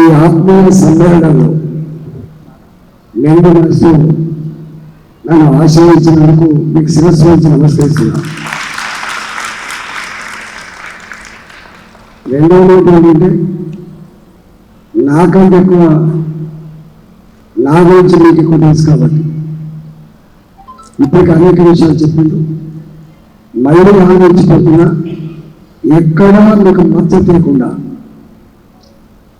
ఈ ఆత్మీయ సమ్మేళనంలో నేను మనసు నన్ను ఆశీర్వదించినందుకు మీకు శిరస్సు వచ్చి నమస్కరిస్తున్నాను. రెండవ మాట ఏంటంటే నాకంటే ఎక్కువ నా గురించి మీకు ఎక్కువ తెలుసు కాబట్టి. ఇప్పటికి అనేక విషయాలు చెప్పిండు. మళ్ళీ ఆలోచించిపోతున్నా ఎక్కడా మీకు మచ్చ తీయకుండా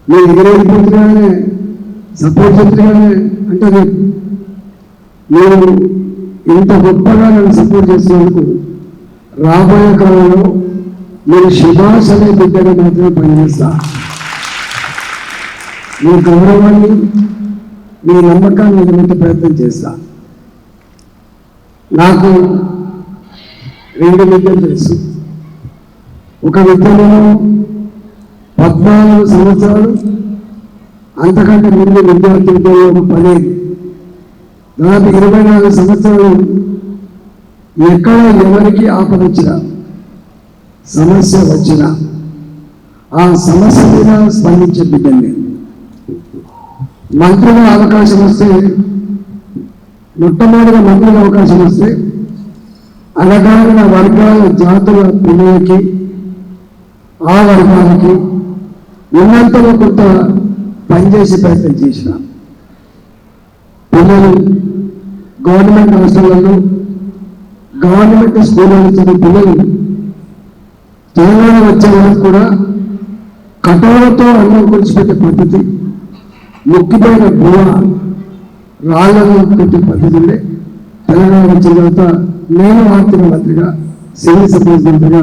నేను ఎగిరెగిపోతున్నానే సపోర్ట్ చెప్తున్నానే అంటే నేను ఇంత గొప్పగా నన్ను సపోర్ట్ చేసినందుకు రాబోయే కాలంలో మీరు శుభాష్ అనే బిడ్డగా మాత్రమే పనిచేస్తా. మీ గౌరవాన్ని మీ నమ్మకాన్ని నిలబెట్టే ప్రయత్నం చేస్తా. నాకు రెండు విద్యలు తెలుసు. ఒక విద్యలో పద్నాలుగు సంవత్సరాలు అంతకంటే ముందు విద్యార్థి విద్యలో ఒక పదిహేను దాదాపు ఇరవై నాలుగు సంవత్సరాలు ఎక్కడ ఎవరికి ఆపద వచ్చినా సమస్య వచ్చినా ఆ సమస్య మీద స్పందించే బిడ్డని నేను. మంత్రిగా అవకాశం వస్తే మొట్టమొదటిగా మంత్రిగా అవకాశం వస్తే అనగారిన వర్గాల జాతుల పిల్లలకి ఆ వర్గాలకి ఉన్నంతలో కొంత పనిచేసే ప్రయత్నం చేసిన. పిల్లలు గవర్నమెంట్ హాస్టళ్ళలో గవర్నమెంట్ స్కూళ్ళలో చదివే పిల్లలు తెలంగాణ వచ్చే వరకు కూడా కటోరతో అన్నం కొలిచిపెట్టే పద్ధతి ముక్కిపోయిన గువ రాళ్ళను పెట్టే పద్ధతి ఉండే. తెలంగాణ వచ్చిన తర్వాత నేను ఆర్థిక మంత్రిగా సివిల్ సప్లైస్ మంత్రిగా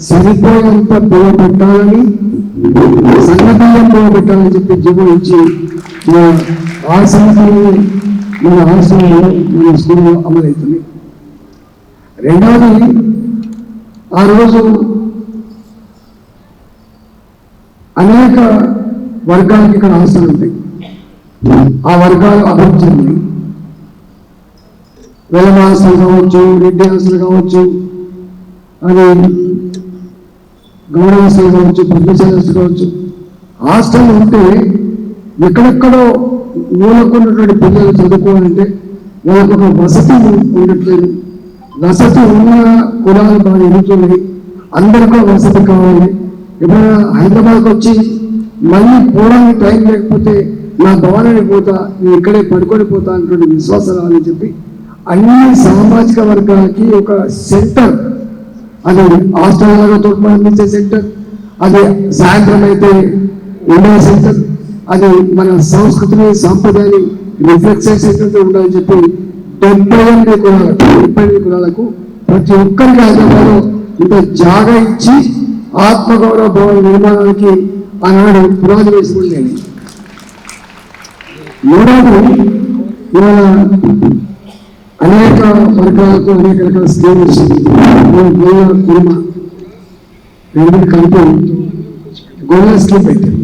సరిపోయేంత బువ పెట్టాలని సంఘటన బువ పెట్టాలని చెప్పి జీవో ఇచ్చి మన ఆ సంస్థలు మన ఆశ్రమంలో మన స్కూల్లో అమలవుతుంది. రెండవది ఆ రోజు అనేక వర్గాలకు ఇక్కడ ఆస్తులు ఉంటాయి ఆ వర్గాలు అభివృద్ధి చెంది వెలమాస్తులు కావచ్చు రెడ్డి ఆశలు కావచ్చు అది గౌరవస్తులు కావచ్చు బ్రహ్మచారస్తులు కావచ్చు హాస్టల్ ఉంటే ఎక్కడెక్కడో మూలకున్నటువంటి పిల్లలు చదువుకోవాలంటే వాళ్ళకు ఒక వసతి ఉండట్లేదు. వసతి ఉన్న కులాలు బాగా ఎదుగుతుంది అందరికీ వసతి కావాలి. ఎప్పుడైనా హైదరాబాద్కి వచ్చి మళ్ళీ పోవడానికి టైం లేకపోతే నా భవనానికి పోతా నేను ఇక్కడే పడుకొని పోతా అన్నటువంటి విశ్వాసం రావాలని చెప్పి అన్ని సామాజిక వర్గాలకి ఒక సెంటర్ అది ఆస్ట్రేలియాలో తోడ్పడించే సెంటర్ అది సాయంత్రం అయితే ఉండే సెంటర్ అది మన సంస్కృతిని సాంప్రదాయాన్ని రిఫ్లెక్ట్ చేసే సెంటర్ ఉండాలని చెప్పి డెబ్బై ఎనిమిది కులాలకు డెబ్బై ఎనిమిది కులాలకు ప్రతి ఒక్కరికి హైదరాబాద్లో ఇంత జాగా ఇచ్చి ఆత్మగౌరవ భవన నిర్మాణానికి ఆనాడు పునాది వేసుకుని నేను మూడవది ఇవాళ అనేక వర్గాలకు అనేక రకాల స్కీమ్స్ గోల కుర్మ రెండు కలిపి గోల్లా స్కీమ్ పెట్టాను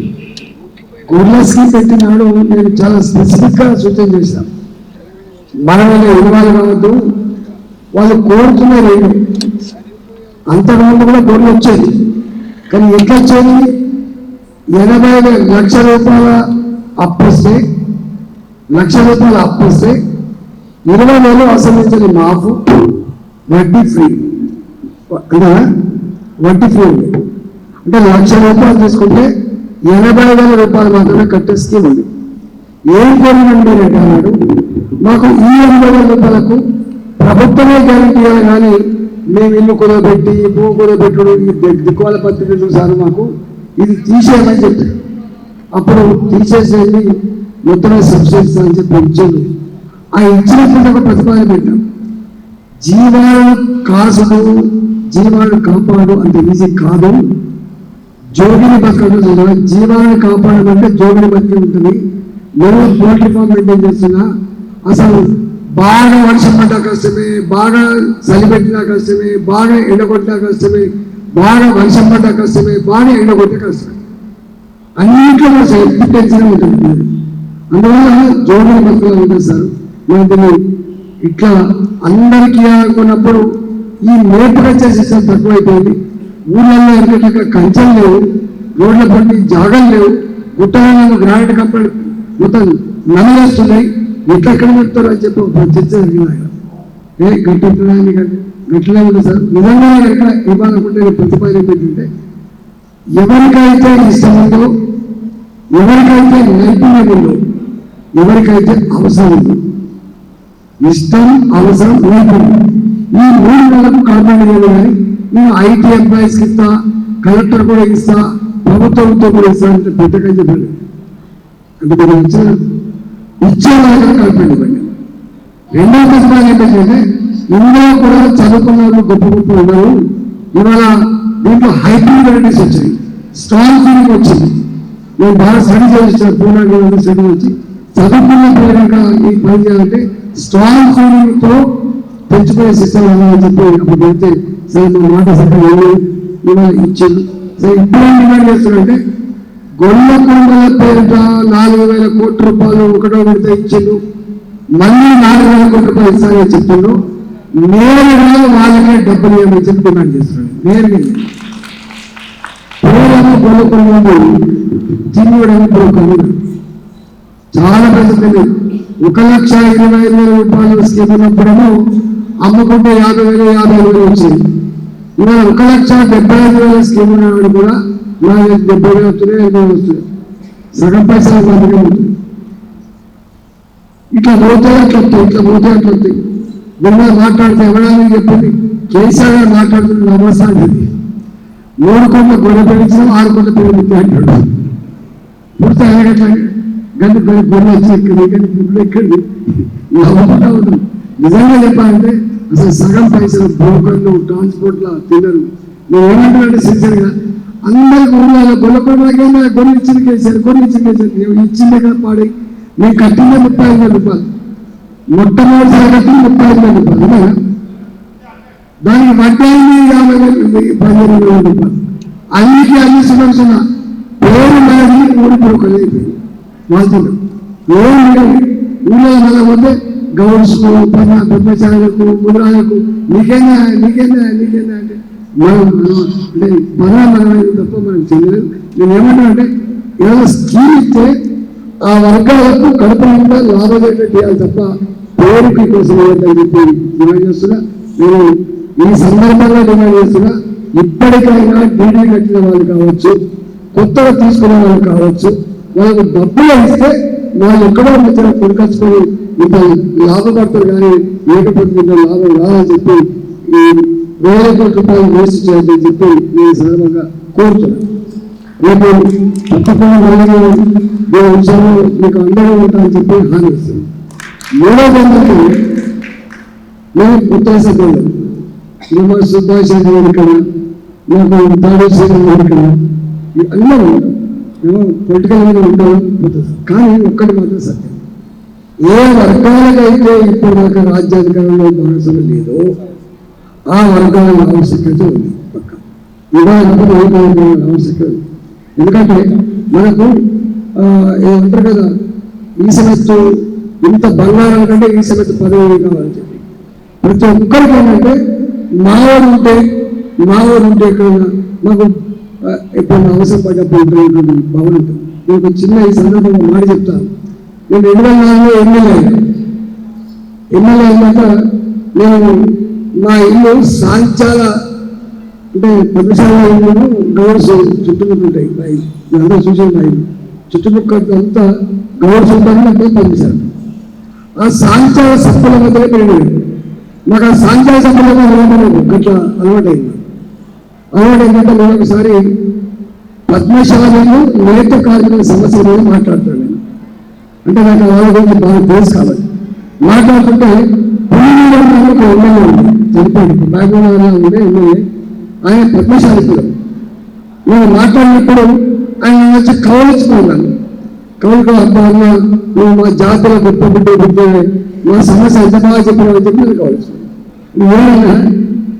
గోల్లా స్కీమ్ పెట్టినాడు నేను చాలా స్పెసిఫిక్గా సూచన చేశాను. మన వల్ల ఇన్వాల్వ్ కావద్దు వాళ్ళు కోరుతున్న రేటు అంతకుముందు కూడా గొర్రెలు వచ్చేది కానీ ఎట్లా వచ్చేది ఎనభై లక్షల రూపాయల అప్పిస్తే లక్ష రూపాయలు అప్పిస్తే ఇరవై వేలు అసలు మాఫ్ వడ్డీ ఫ్రీ కదా వడ్డీ ఫ్రీ ఉంది. అంటే లక్ష రూపాయలు తీసుకుంటే ఎనభై వేల రూపాయలు మాత్రమే కట్టే స్కీమ్ ఉంది. ఏం కోరినండి అంటే అన్నాడు? మాకు ఈ ఎనభై వేల రూపాయలకు ప్రభుత్వమే గ్యారంటీ ఇవ్వాలి కానీ మేము ఇల్లు కుదరబెట్టి భూ కుదరబెట్టుడు ఈ దిక్కువాల పత్రిక చూసారు మాకు. ఇది తీసేయమని చెప్పారు అప్పుడు తీసేసేది మొత్తమే సబ్సిడీస్ అని చెప్పి ఇచ్చింది ఆ ఇచ్చినప్పుడు ఒక ప్రతిపాదన పెట్టాం జీవాలు కాసుడు జీవాలను కాపాడు అంత ఈజీ కాదు. జోగిని బతకడం చదవాలి జీవాలను కాపాడడం అంటే జోగిని బతికి ఉంటుంది. నేను పోల్ట్రీ ఫామ్ మెయింటైన్ చేస్తున్నా అసలు బాగా వర్షం పడ్డా కష్టమే బాగా చలిపెట్టినా కష్టమే బాగా ఎండగొట్టినా కష్టమే బాగా వర్షం పడ్డా కష్టమే బాగా ఎండగొట్టే కష్టమే. అన్నింటిలో మన సెల్ఫ్ టెన్షన్ ఉంటుంది. అందువల్ల జోగిని బతుకులు ఉంటుంది సార్ మనం ఇట్లా అందరికీ అనుకున్నప్పుడు ఈ మేపుగా చేసేసాం తక్కువైపోయింది. ఊళ్ళల్లో ఎక్కడికక్కడ కంచెలు లేవు రోడ్ల పట్టి జాగలు లేవు గుట్టలను గ్రానైట్ కంపెనీ మొత్తం నమ్మేస్తున్నాయి ఎట్లా ఎక్కడ పెడతారు అని చెప్పి చర్చ జరిగింది ఆయన. ఏ గట్టి ఉంటుందని గట్టిలో ఉంది సార్. నిజంగా ఎక్కడ ఇవ్వాలనుకుంటే నేను ప్రతిపాదన పెట్టింటే ఎవరికైతే ఇష్టం ఉందో ఎవరికైతే నైపుణ్యం ఉందో ఎవరికైతే అవసరం ఉందో ఇష్టం అవసరం నైపుణ్యం ఈ మూడు నెలలకు కాంపౌండ్ కానీ నేను ఐటీ ఎంప్లాయీస్కి ఇస్తా కలెక్టర్ కూడా ఇస్తా ప్రభుత్వంతో కూడా ఇస్తా అంటే పెద్దగా చెప్పండి అంటే మీరు ఇచ్చిన ఇచ్చేలాగా కాంపౌండ్ రెండో ప్రశ్న ఏంటంటే ఇందులో కూడా చదువుకున్న వాళ్ళు గొప్ప గొప్ప ఉన్నారు. ఇవాళ దీంట్లో హైబ్రిడ్ వెరైటీస్ వచ్చాయి. స్ట్రాంగ్ ఫీలింగ్ వచ్చింది. నేను బాగా స్టడీ చేసిన పూర్ణ స్టడీ వచ్చి. చదువుకున్న పిల్లగా ఈ పని చేయాలంటే స్ట్రాంగ్ ఫీలింగ్తో పెంచుకునే సిస్టమ్ అని చెప్పి అప్పుడు చెప్తే సరే మా మాట సరే ఇవాళ ఇచ్చింది సరే ఇప్పుడు ఏం డిమాండ్ చేస్తున్నారంటే గొల్ల కొండల పేరిట నాలుగు వేల కోట్ల రూపాయలు ఒకటో విడత ఇచ్చిండు మళ్ళీ నాలుగు వేల కోట్ల రూపాయలు ఇస్తానని చెప్పిండు నేరుగా వాళ్ళకే డబ్బులు ఏమని చెప్పి డిమాండ్ చేస్తున్నాడు నేరుగా పూర్వము గొల్ల కొండలు తిరుగుడని ఇప్పుడు చాలా పెద్ద ఒక లక్ష ఇరవై ఐదు వేల రూపాయలు స్కీమ్ ఉన్నప్పుడేమో అమ్ముకుంటే యాభై వేలు యాభై వేలు వచ్చింది. ఇవాళ ఒక లక్ష డెబ్బై ఐదు వేల స్కీమ్ ఉన్నవాడు కూడా నా డెబ్బై వేలు వస్తున్నాయి ఐదు వేలు వస్తున్నాయి. సగం పైసలు బతికే ఉంటుంది ఇట్లా పోతే అట్లా వస్తాయి ఇట్లా పోతే అట్లా వస్తాయి. నిన్న మాట్లాడితే ఎవరైనా చెప్పింది కేసీఆర్ గారు మాట్లాడుతున్న నమస్తాండి మూడు కోట్ల గొడవ పెంచడం ఆరు కోట్ల పెరిగింది అంటాడు. పూర్తి ఆయన గంట గొడవ వచ్చి ఇక్కడ ఇక్కడ గుడ్లు ఎక్కడి. నవ్వుకుంటా నిజంగా చెప్పాలంటే అసలు సగం పైసలు బ్రోకర్లు ట్రాన్స్పోర్ట్ ట్రాన్స్పోర్ట్ల తినరు. నేను ఏమంటున్నానంటే సిన్సియర్గా అందరి గురువుల గొల్ల కొడుకులకేమో గొర్రె ఇచ్చిన కేసారు గొర్రె ఇచ్చిన కేసారు ఇచ్చిందే కదా పాడి. నేను కట్టిందే ముప్పై ఐదు వేల రూపాయలు. మొట్టమొదటిసారి కట్టింది ముప్పై ఐదు వేల రూపాయలు దానికి వడ్డాయి యాభై వేలు పదిహేను వేల రూపాయలు. అన్నికి అన్ని సుమర్శన పేరు నాది ఊరి బ్రోకర్లు అయిపోయింది వాళ్ళతో ఏం ఊళ్ళో మళ్ళీ గౌరవ గౌడ్స్కు పన్న బ్రహ్మచారులకు ముద్రాలకు నీకేనా నీకేనా నీకేనా అంటే మనం అంటే మన తప్ప మనం చెందలేదు నేను ఏమంటా అంటే ఏదైనా స్కీమ్ ఇస్తే ఆ వర్గాలకు కడుపు నిండా చేయాలి తప్ప పేరుకి కోసం ఏదని చెప్పి డిమాండ్ చేస్తున్నా. నేను ఈ సందర్భంగా డిమాండ్ చేస్తున్నా ఇప్పటికైనా డీడీ కట్టిన వాళ్ళు కావచ్చు కొత్తగా తీసుకునే వాళ్ళు కావచ్చు వాళ్ళకు డబ్బులు ఇస్తే వాళ్ళు ఎక్కడో వచ్చిన కొనుకొచ్చుకొని ఇంత లాభపడతారు కానీ లేకపోతే ఇంత లాభం రాదని చెప్పి ఈ వేల కోట్ల రూపాయలు వేస్ట్ చేయాలని చెప్పి నేను ఈ కోరుతున్నాను. రేపు తప్పకుండా మళ్ళీ నేను విషయంలో మీకు అండగా ఉంటానని చెప్పి హామీ ఇస్తున్నాను. మూడో బంధుకి నేను ఉత్తరసభ్యులు మేము సుభాష్ ఇక్కడ నాకు దాడేశ్వరి ఇక్కడ ఈ అందరూ మేము పొలిటికల్గా ఉంటాం కానీ ఒక్కటి మాత్రం సత్యం. ఏ వర్గాలకైతే ఇప్పుడు మనకు రాజ్యాంగంలో భాగస్వామ్యం లేదో ఆ వర్గాల ఆవశ్యకత ఉంది పక్క. ఇవాళ ఆవశ్యకత ఎందుకంటే మనకు ఆ, ఏమంటారు కదా ఈ సమస్య ఇంత బంగారం కంటే ఈ సమస్య పదవి కావాలని చెప్పి. ప్రతి ఒక్కరికి ఏంటంటే మావాడు ఉంటే మావాడు ఉంటే ఎక్కడైనా మాకు ఎప్పుడైనా అవసరం పడ్డప్పుడు ఉంటుంది భవన్ ఉంటుంది నేను చిన్న ఈ సందర్భంగా మాట చెప్తాను నేను రెండు వేల నాలుగులో ఎమ్మెల్యే ఎమ్మెల్యే అయినాక నేను మా ఇల్లు సాంచాల అంటే పద్మశాల ఇల్లు గౌడ్స్ చుట్టుముట్టుంటాయి. మా ఇల్లు. అందరూ చూసాను మా ఇల్లు. చుట్టుముక్కలు గౌడ్స్ ఉంటారని అంటే పద్మశాల ఆ సాంచాల సప్పుల మధ్యలో పెరిగాడు నాకు ఆ సాంచాల సప్పుల అలవాటు గట్ల అలవాటైంది. అలాగే ఏంటంటే నేను ఒకసారి పద్మశాలను నేత కార్మికుల సమస్య మీద మాట్లాడతాను నేను అంటే నాకు వాళ్ళ గురించి బాగా తెలుసు కాబట్టి. మాట్లాడుతుంటే పులివీడు ఎమ్మెల్యే ఉంది చనిపోయింది బ్యాక్గ్రౌండ్ ఉండే ఎమ్మెల్యే ఆయన పద్మశాలి నేను మాట్లాడినప్పుడు ఆయన వచ్చి కవలుచుకున్నాను కవులకు అబ్బా అన్న నువ్వు మా జాతర గొప్ప బిడ్డ బిడ్డ మా సమస్య ఎంత బాగా చెప్పినావు చెప్పి నేను కవలించుకున్నాను ఏమైనా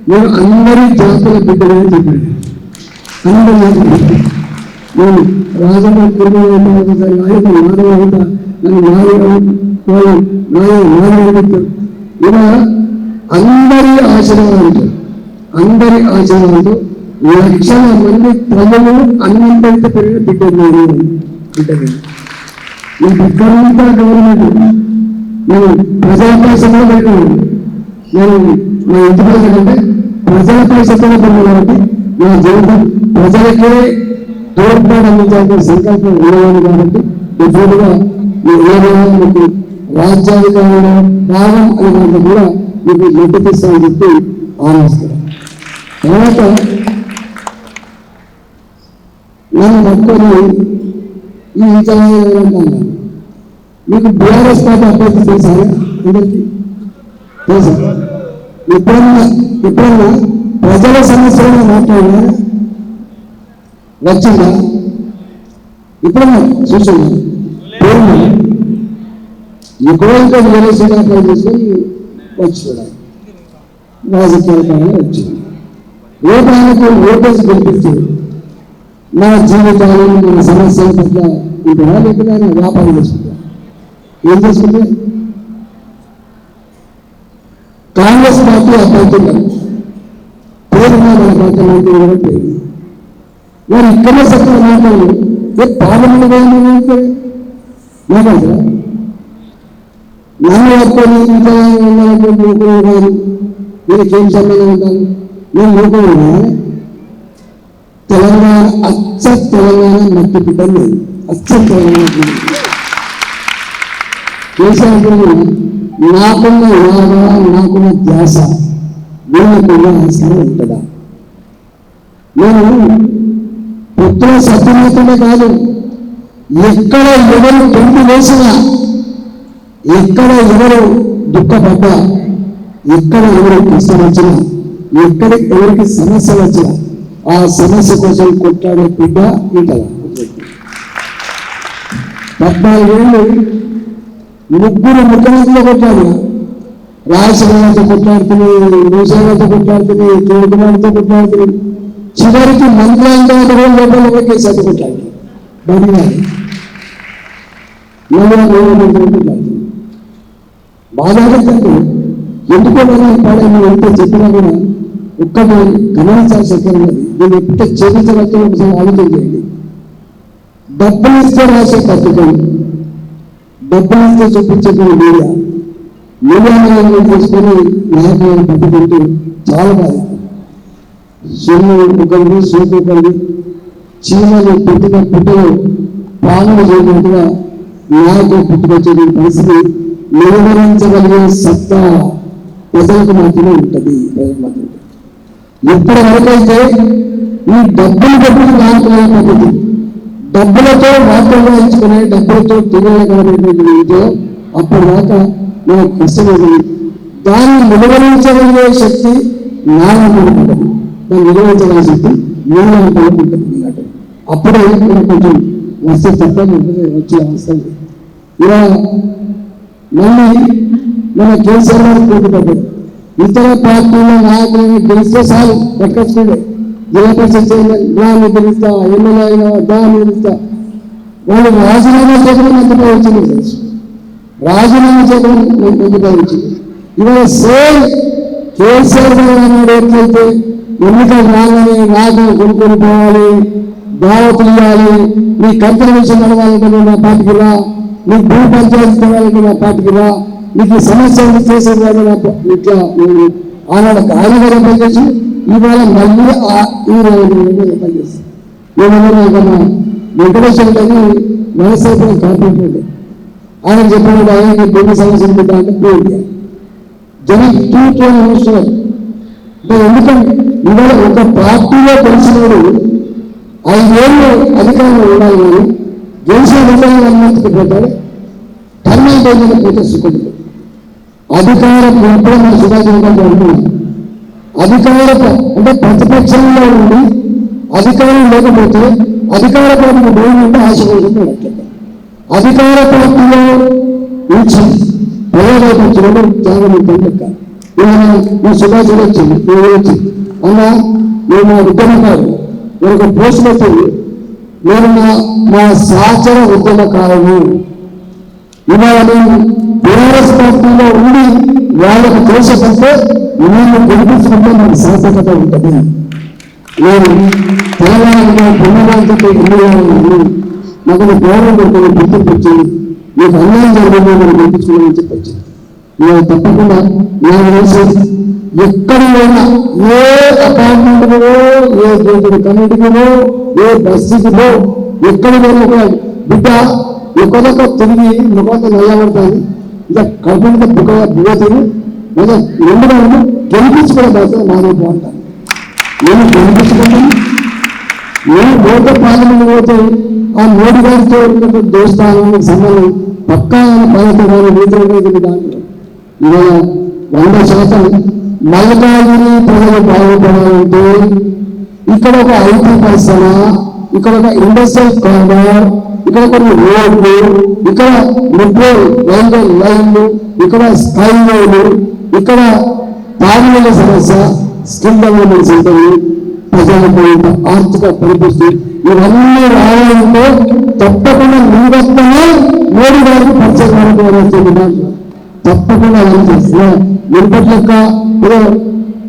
నేను అందరి జాతర బిడ్డలని చెప్పాను. అందరి నేను రాజమ్మ నాయకుడు మాధవ నన్ను మాధవ వాళ్ళు ఇలా అందరి ఆశీర్వాదంతో అందరి ఆశీర్వాదంతో లక్షల మంది ప్రజలు అన్నంతరిత పెరిగిన బిడ్డలు నేను ఉంటుంది మీకు గవర్నమెంట్. నేను ప్రజల పెట్టాను నేను మా ఇంటి ప్రజలంటే ప్రజల పైసలు పడిన కాబట్టి నా జీవితం ప్రజలకే తోడ్పాటు అందించాల్సిన సంకల్పం ఉండేవాడు కాబట్టి ఎప్పుడుగా మీ ఏదైనా మీకు రాజ్యాధికారులు భావం అనే దాంట్లో కూడా మీకు మద్దతిస్తామని చెప్పి ఆలోచిస్తారు తర్వాత నన్ను పట్టుకొని ఈ విచారాలు మీకు బీఆర్ఎస్ పార్టీ అభ్యర్థి తెలుసా? అందరికీ తెలుసా? ఇప్పుడన్నా ఇప్పుడన్నా ప్రజల సమస్యలను మాట్లాడినా వచ్చిందా ఇప్పుడన్నా చూసాను పేరు ఎక్కడో ఇంకా వేరే చేసి చేసుకొని వచ్చి రాజకీయ కాలంలో వచ్చింది. రేపు ఆయనకు ఓటేసి గెలిపిస్తే నా జీవితాలు మన సమస్యల పట్ల ఉంటుందా లేకపోతే వ్యాపారం చేసుకుంటా ఏం చేసుకుంటే కాంగ్రెస్ పార్టీ అభ్యర్థులు పేరు మీద మన పార్టీ కూడా పేరు మరి ఇక్కడే సత్యం మాట్లాడు ఏ పార్లమెంట్ పోయిందంటే మాట్లాడతారా నన్ను పట్టుకొని ఉన్నటువంటి యువకులు కానీ వీళ్ళకి ఏం సంబంధం ఉంటాను నేను యువకులు తెలంగాణ అచ్చ తెలంగాణ మట్టి బిడ్డలు లేదు. అచ్చ తెలంగాణ కేసీఆర్ నాకున్న యోగా నాకున్న ధ్యాస. వీళ్ళకున్న అవసరం ఉంటుందా? నేను పుత్ర సత్యమవుతుందే కాదు ఎక్కడ ఎవరు పెంపు వేసినా ఎక్కడ ఎవరు దుఃఖపడ్డా ఎక్కడ ఎవరు కష్టం వచ్చినా ఎక్కడ ఎవరికి సమస్య వచ్చినా ఆ సమస్య కోసం కొట్టాడే బిడ్డ ఈట పద్నాలుగేళ్ళు ముగ్గురు ముఖ్యమంత్రులు కొట్టాడు రాజశేఖరతో కొట్లాడుతుంది భూసేనతో కొట్లాడుతుంది కేకుమార్తో కొట్లాడుతుంది చివరికి మంత్రాలయం తర్వాత లోపల కేసీఆర్ కొట్టాడు. బడిగారు కొట్లాడుతుంది బాధాపడుతుంది ఎందుకో మనం పాడని ఎంత చెప్పినా కూడా ఒక్కటి గమనించాల్సి ఉన్నది. నేను ఎప్పుడు చేయించవచ్చు ఒకసారి ఆలోచన చేయండి. డబ్బులు ఇస్తే రాసే పత్రికలు డబ్బులు ఇస్తే చూపించేటువంటి మీడియా మీడియాలను తీసుకొని నాయకులను పట్టుకుంటూ చాలా బాధ సొమ్ము ఒకరిని సోపు ఒకరిని చీమలు పుట్టిన పుట్టలు పాములు చేయనట్టుగా నాయకులు పుట్టుకొచ్చే పరిస్థితి నిర్వహించగలిగే సత్తా ప్రజలకు మాత్రమే ఉంటుంది. ఎప్పుడు ఎవరికైతే ఈ డబ్బులు డబ్బులు నాయకులే పద్ధతి డబ్బులతో వార్తలు డబ్బులతో తిరగలగలిగినటువంటి ఉంటే అప్పటి దాకా మనకు కష్టమేది దాన్ని నిర్వహించగలిగే శక్తి నాయకుడు ఉంటుంది దాన్ని నిర్వహించగల శక్తి నాయకుడు ఉంటుంది అప్పుడే మనకు కొంచెం వస్తే తప్ప వచ్చే అవసరం ఇలా మళ్ళీ మన కేసీఆర్ గారు పోటీ పడ్డారు. ఇతర పార్టీల నాయకులను గెలిస్తే చాలు పట్టుకొచ్చుకోండి జిల్లా పరిషత్ చైర్మన్ దాన్ని పిలుస్తా ఎమ్మెల్యే అయినా దాన్ని పిలుస్తా వాళ్ళు రాజీనామా చేయడం మంత్రిపై వచ్చింది రాజీనామా చేయడం మంత్రిపై వచ్చింది ఇవాళ సేమ్ కేసీఆర్ గారు అన్నాడు ఎట్లయితే ఎన్నికలు రాగానే నాకు కొనుక్కొని పోవాలి దావతులు ఇవ్వాలి నీ కంపెనీ నడవాలంటే నా పార్టీకి రా నీ భూ పంచాయతీ కావాలంటే నా పార్టీకి రా నీకు సమస్యలు సమస్య ఉంది చేసేది కాదు నా ఇట్లా నువ్వు ఆనాడు కార్యవర్గం పనిచేసి ఇవాళ మళ్ళీ ఈ రోజు పనిచేస్తాను ఏమన్నా ఇక వెంకటేశ్వర గారిని వ్యవసాయపై కార్పొరేట్ ఆయన చెప్పినప్పుడు ఆయన భూమి సమస్యలు పెట్టాలంటే పోయింది జనం తూర్పు చూస్తున్నారు. ఎందుకంటే ఇవాళ ఒక పార్టీలో తెలిసినప్పుడు ఐదేళ్ళు అధికారంలో ఉండాలి కానీ గెలిచిన విధానం అనుమతికి పోతాడు. టర్మినల్ పోతే సుఖం అధికారం ఎప్పుడో మన సుధాకర్ గారు అధికార అంటే ప్రతిపక్షంలో ఉండి అధికారం లేకపోతే అధికార పార్టీకి పోయిందంటే ఆశీర్వదించాడు అధికార పార్టీలో నుంచి ప్రజలకు వచ్చినప్పుడు త్యాగం లెక్క నేను సుభాష్ వచ్చింది నేను వచ్చి అన్న మేము ఉద్యమకారులు ఉద్యమకారు నేను ఒక పోస్ట్ వచ్చింది నేను మా మా సహచర ఉద్యమకారులు ఇవాళ నేను టీఆర్ఎస్ పార్టీలో ఉండి వాళ్ళకు తెలిసేటంటే నేను గెలిపించుకుంటే నాకు సార్థకత ఉంటుంది. నేను తెలంగాణలో భిన్నవాళ్ళతో ఎన్నికలు నాకు నీ గౌరవం దొరికింది గుర్తింపు వచ్చింది. నీకు అన్యాయం జరిగిందో మనం గుర్తించుకోవాలని చెప్పచ్చు నేను తప్పకుండా నేను వేసి ఎక్కడైనా ఏ అపార్ట్మెంట్లో ఏ గేటెడ్ కమిటీలో ఏ బస్సుకి పో ఎక్కడ పోయినా ఒక బిడ్డ ఒకదొక తిరిగి ముఖంత నిలబడతాయి ఇంకా కడుపు మీద బుక్క బుగ లేదా రెండు వాళ్ళు గెలిపించుకునే బాధ్యత నాదే బాగుంటాను నేను గెలిపించుకుంటాను. నేను ఓటు పాలన పోతే ఆ మోడీ గారితో ఉన్నటువంటి దోస్తానికి సంబంధం పక్కా పదకొండు గారి నీతి దాంట్లో. ఇవాళ వంద శాతం మల్కాగిరి ప్రజలు బాగుపడాలంటే ఇక్కడ ఒక ఐటీ పరిశ్రమ ఇక్కడ ఒక ఇండస్ట్రియల్ కారిడార్ ఇక్కడ కొన్ని రోడ్లు ఇక్కడ మెట్రో రైల్వే లైన్లు ఇక్కడ స్కైవేలు ఇక్కడ తాగునీళ్ళ సమస్య స్కిల్ డెవలప్మెంట్ సెంటర్ ప్రజలకు ఆర్థిక పరిస్థితి ఇవన్నీ రావాలంటే తప్పకుండా నిలబెట్టనే మోడీ గారికి పరిచయం తప్పకుండా ఏం చేసిన నిలబెట్ లెక్క ఏదో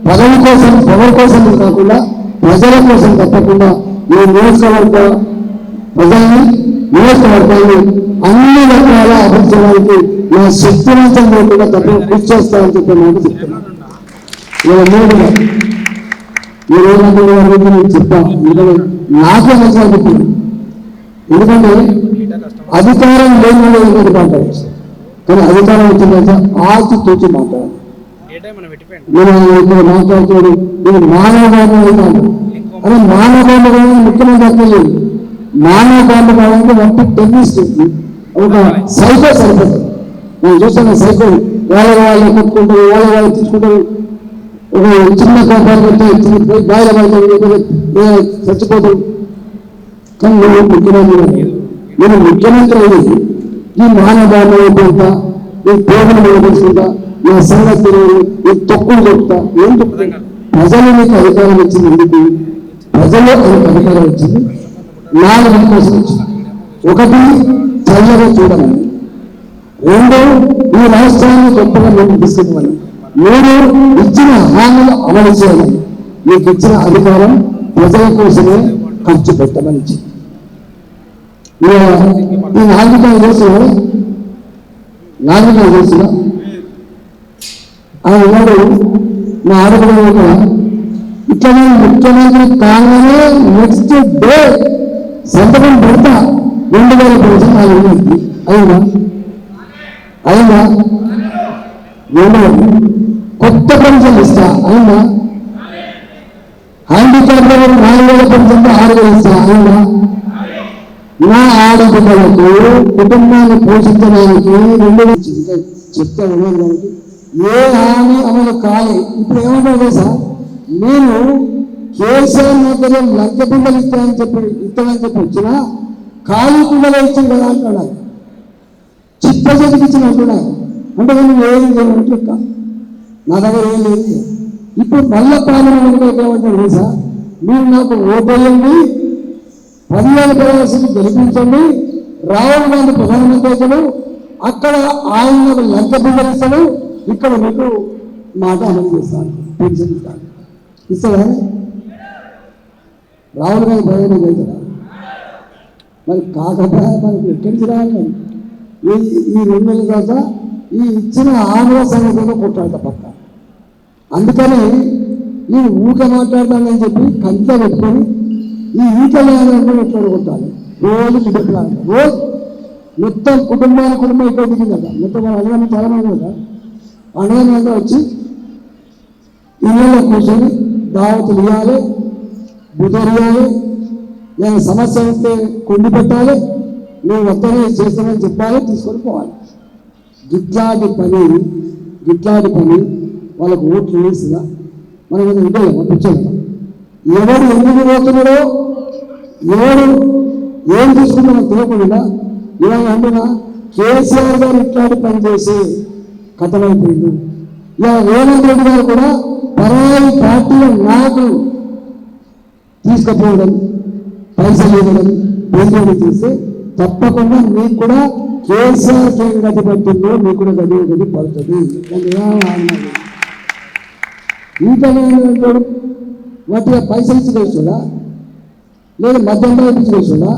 పదవి కోసం పవర్ కోసం కాకుండా ప్రజల కోసం తప్పకుండా ఈ నియోజకవర్గ ప్రజల్ని నియోజకవర్గాన్ని అన్ని రకాల అభివృద్ధి చేయడానికి నా శక్తివంతంగా లేకుండా తప్ప కృషి చేస్తానని చెప్పి నేను చెప్తున్నాను ఇవాళ ఈ రోజు నేను చెప్పాను ఎందుకంటే నాకే నచ్చిన చెప్పింది ఎందుకంటే అధికారం లేని వాళ్ళు ఎందుకంటే కానీ అధికారం వచ్చిన తర్వాత ఆచి తూచి మాట్లాడాలి. డేటా నేను ఇక్కడ మాట్లాడుతాడు నేను మానవ అవుతాను అదే మానవ కావాలని ముఖ్యమంత్రి అక్కర్లేదు మానవ కావాలంటే వంటి టెన్నిస్ట్ ఒక సైకో సరిపోతుంది నేను చూసాను సైకిల్ వాళ్ళ వాళ్ళు కొట్టుకుంటారు వాళ్ళ వాళ్ళు తీసుకుంటారు. ఒక చిన్న కోపాలు పెట్టి గాయాల పడతారు చచ్చిపోతారు. కానీ నేను ముఖ్యమంత్రి నేను ముఖ్యమంత్రి అనేది ఈ మానవాన్ని అయిపోతా నేను ప్రేమను నిలబడుతుంటా నా సంగతి నేను తక్కువ చెప్తా. ఏం చెప్తా ప్రజలు నీకు అధికారం వచ్చింది ఎందుకు? ప్రజలు అధికారం వచ్చింది నాలుగు కోసం వచ్చింది ఒకటి చల్లగా చూడాలని రెండు ఈ రాష్ట్రాన్ని గొప్పగా మేము తీసుకెళ్ళమని మూడు ఇచ్చిన హామీలు అమలు చేయాలి. మీకు ఇచ్చిన అధికారం ప్రజల కోసమే ఖర్చు పెట్టమని ఇచ్చింది ఈ నాలుగు తెలుసు నాలుగు తెలుసు ఆ ఉన్నాడు నా ఆడపిల్ల కూడా ఇట్లనే ముఖ్యమంత్రి కాగానే నెక్స్ట్ డే సంతకం పెడతా. రెండు వేల పెన్షన్ నాలుగు ఉంది అయిందా అయినా నేను కొత్త పెన్షన్ ఇస్తా అయినా హ్యాండిక్యాప్ నాలుగు వేల పెన్షన్ ఆరు వేలు ఇస్తా అయినా నా ఆడపిల్లలకు కుటుంబాన్ని పోషించడానికి రెండు చెప్తా ఉన్నాను ఏ హాని అమలు కాలే. ఇప్పుడు ఏమంటారు సార్ నేను కేసీఆర్ మధ్యలో లంక పిల్లలు ఇస్తానని చెప్పి ఇస్తానని చెప్పి వచ్చినా ఖాళీ పిల్లలు ఇచ్చింది కదా అంటాడు ఆయన. చిప్ప కూడా ఇచ్చిన అంటున్నాడు అంటే నేను ఏం చేయమంటే లెక్క. నా దగ్గర ఏం లేదు. ఇప్పుడు మళ్ళా పాలన ఏమంటారు తెలుసా? మీరు నాకు ఓటేయండి పదివేల ప్రవేశం గెలిపించండి రాహుల్ గాంధీ ప్రధానమంత్రి అవుతాడు అక్కడ ఆయన లంక బిడ్డలు ఇక్కడ మీకు మాట అమలు చేస్తాను పెన్షన్ ఇస్తాను ఇస్తాడా రాహుల్ గాంధీ ప్రధానమంత్రి అవుతాడా? మరి కాకపోతే మనకి ఎక్కడికి రావాలి? ఈ ఈ రెండు కాక ఈ ఇచ్చిన ఆంధ్ర సంగతిలో కొట్టాడట పక్క అందుకని ఈ ఊక మాట్లాడతానని చెప్పి కంట్లో పెట్టుకొని ఈ ఈకలు ఎట్లా కొట్టాలి? రోజు బిడ్డలు రోజు మొత్తం కుటుంబానికి కుటుంబం ఇక్కడ దిగిందట మొత్తం మన చాలా మంది కదా. అన్నగారి వచ్చి ఇళ్ళలో కూర్చొని దావతులు ఇవ్వాలి బుధరియాలి ఏమైనా సమస్య ఉంటే కొండి పెట్టాలి నేను వద్దనే చేస్తానని చెప్పాలి తీసుకొని పోవాలి. గిట్లాంటి పని గిట్లాంటి పని వాళ్ళకు ఓట్లు వేసినా మనకి ఉండలేమా పంపించాలి ఎవరు ఎందుకు పోతున్నాడో ఎవరు ఏం తీసుకుంటామో తెలియకుండా ఇలా అంటున్నా కేసీఆర్ గారు ఇట్లాంటి పని చేసి కథమైపోయింది. ఇలా రేవంత్ రెడ్డి గారు కూడా పరాయి పార్టీల నాయకులు తీసుకుపోవడం పైసలు ఇవ్వడం బేదోడు చేస్తే తప్పకుండా మీకు కూడా కేసీఆర్ ట్రైన్ గది పట్టిందో మీకు కూడా గది గది పడుతుంది దాన్ని ఏమీ అనలేదు. పైసలు ఇచ్చి లేదా మద్యం ఇచ్చి వేసుడా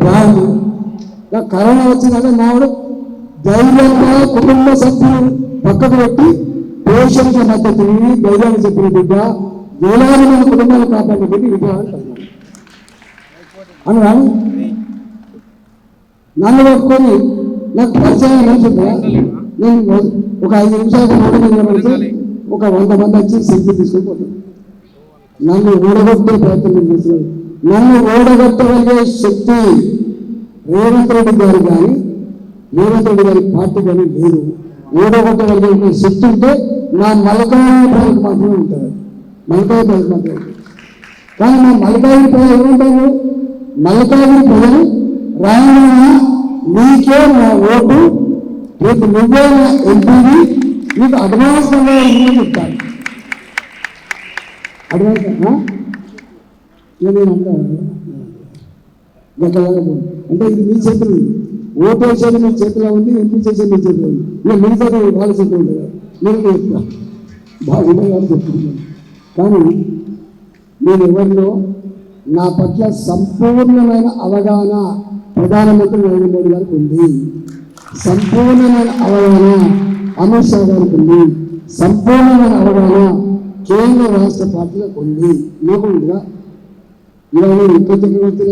బాగుంది కరోనా వచ్చిందంటే మావాడు ధైర్యంగా కుటుంబ సభ్యులు పక్కకు పెట్టి పేషెంట్ల మధ్య ధైర్యాన్ని చెప్పిన బిడ్డ వేలాది మంది కుటుంబాలు కాపాడిన బిడ్డ అని అనరాను నన్ను పట్టుకొని నాకు పరిచయం అవుతుందా నేను ఒక ఐదు నిమిషాలు రోడ్డు మీద ఒక వంద మంది వచ్చి సెల్ఫీ తీసుకుపోతాను నన్ను ఓడగొట్టే ప్రయత్నం చేస్తున్నారు నన్ను ఓడగొట్టగలిగే శక్తి రేవంత్ రెడ్డి గారు కానీ రేవంత్ రెడ్డి గారి పార్టీ కానీ లేదు. ఓడగొట్టగలిగే శక్తి ఉంటే నా మలకాయ ప్రజలకు మాత్రమే ఉంటుంది. మలకాయ ప్రజలకు మాత్రమే కానీ నా మలకాయి ప్రజలు ఏమంటారు మలకాయి ప్రజలు రాయణ నీకే నా ఓటు రేపు నువ్వే నా ఎంపీని నీకు అడ్వాన్స్ ఉందని చెప్తాను. అడ్వాన్స్ నేను అంట గతలాగా అంటే ఇది మీ చేతులు. ఓటు వేసేది మీ చేతిలో ఉంది ఎంపీ చేసేది మీ చేతిలో ఉంది. ఇక మిగతాది వాళ్ళ చేతిలో ఉంది నేను చెప్తా బాగుండే వాళ్ళు చెప్తున్నాను కానీ నేను ఎవరిలో నా పట్ల సంపూర్ణమైన అవగాహన ప్రధానమంత్రి నరేంద్ర మోడీ గారికి ఉంది. సంపూర్ణమైన అవగాహన అమిత్ షా గారికి ఉంది. సంపూర్ణమైన అవగాహన కేంద్ర రాష్ట్ర పార్టీలకు ఉంది. లేకుండా ఇవాళ ఎక్కువ చక్రవర్తి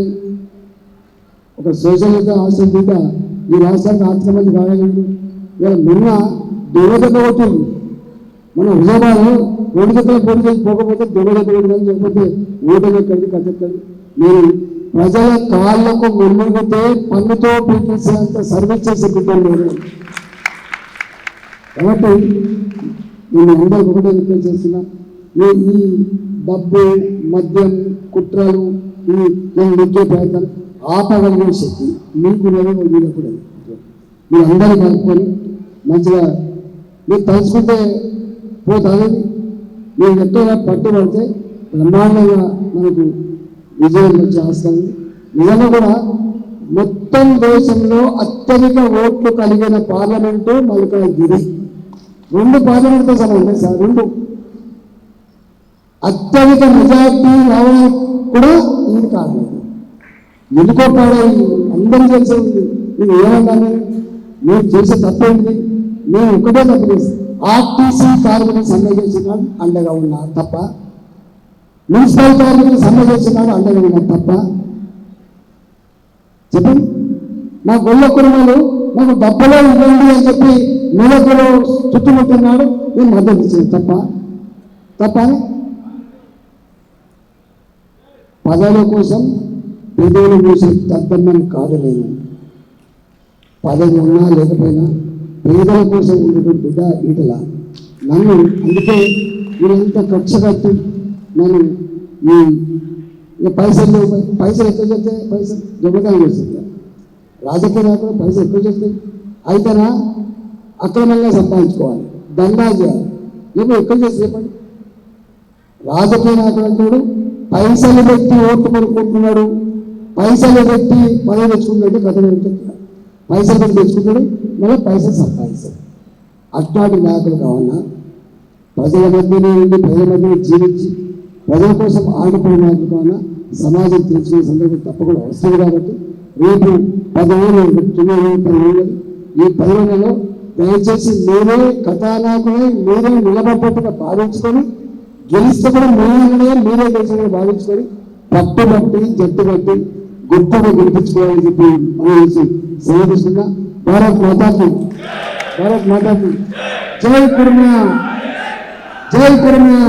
ఒక సోషలిత హాస్టల్ ఈ రాష్ట్రానికి ఆర్థిక మంది కాగలేదు ఇవాళ నిన్న దేవత మన హుజాబాలో రెండు గంటల పోటీ చేసి పోకపోతే దొంగ కొట్టి కానీ లేకపోతే ఓటమి ఎక్కడికి కట్టెక్కడి నేను ప్రజల కాళ్ళకు మునిగితే పన్నుతో పీకేసేంత సర్వీస్ చేసే బిడ్డలు నేను కాబట్టి నేను అందరూ ఒకటే రిక్వెస్ట్ చేస్తున్నా. ఈ డబ్బు మద్యం కుట్రలు ఈ నేను నిత్య ప్రయత్నం ఆపగలిగే శక్తి మీకు లేదు మీకు కూడా లేదు. మీరు అందరూ కలుపుకొని మంచిగా మీరు తలుచుకుంటే పోతుంది మీరు ఎక్కువగా పట్టుబడితే బ్రహ్మాండంగా మనకు విజయం వచ్చే ఆస్కారం నిజంగా కూడా మొత్తం దేశంలో అత్యధిక ఓట్లు కలిగిన పార్లమెంటు మల్కాజ్గిరి. రెండు పార్లమెంట్తో సమానం సార్ రెండు. అత్యధిక మెజార్టీ రావడం కూడా ఇది కారణం. ఎందుకో పాడాయి అందరికీ తెలిసే ఉంది నేను ఏమన్నాను నేను చేసే తప్పేంటి? నేను ఒకటే తప్పు చేసి ఆర్టీసీ కార్మికులు సమ్మె చేసినాడు అండగా ఉన్నారు తప్ప. మున్సిపల్ కార్మికులు సమ్మె చేసినాడు అండగా ఉన్నారు తప్ప. చెప్పండి. నా గొల్ల కురుమలు నాకు డబ్బులో ఇవ్వండి అని చెప్పి మేలకులు చుట్టుముట్టున్నాడు నేను మద్దతు ఇచ్చాను తప్ప. తప్ప. పదవుల కోసం పెదవులు మూసి తద్దమ్మని కాదు నేను. పదవి ఉన్నా లేకపోయినా పేదల కోసం ఉన్నటువంటి బిడ్డ ఈటల. నన్ను అందుకే వీళ్ళంతా ఖర్చు కట్టి నన్ను ఈ పైసలు పైసలు ఎక్కువ చెప్తే పైసలు? దొంగతనం చేస్తుంది రాజకీయ నాయకులు పైసలు ఎక్కువ చేస్తాయి అయితేనా? అక్రమంగా సంపాదించుకోవాలి. దండా చేయాలి. ఏమో ఎక్కువ చేసి చెప్పండి? రాజకీయ నాయకులు అంటాడు పైసలు పెట్టి ఓట్లు కొనుక్కుంటున్నాడు. పైసలు పెట్టి పదవి కథలు ఉంటుంది పైసలు పెట్టి తెచ్చుకుంటాడు మళ్ళీ పైసలు సంపాదిస్తాడు. అట్లాంటి నాయకులు కావాలన్నా ప్రజల మధ్యనే ఉండి ప్రజల మధ్యనే జీవించి ప్రజల కోసం ఆడిపోయిన నాయకులు కావాలన్నా సమాజం తెలుసుకునే సందర్భం తప్పకుండా అవసరం కాబట్టి రేపు పదవేలు తొమ్మిది పదివేలు ఈ పదివేలలో దయచేసి మీరే కథానాయకులై మీరే నిలబడ్డట్టుగా భావించుకొని గెలిస్తే కూడా మీరే మీరే గెలిచిన భావించుకొని పట్టుబట్టి జట్టు బట్టి గొప్పగా గెలిపించుకోవాలని చెప్పి అనేసి చేసి భారత్ మాతాకి. భారత్ మాతాకి. జై కుర్మియా జై కుర్మియా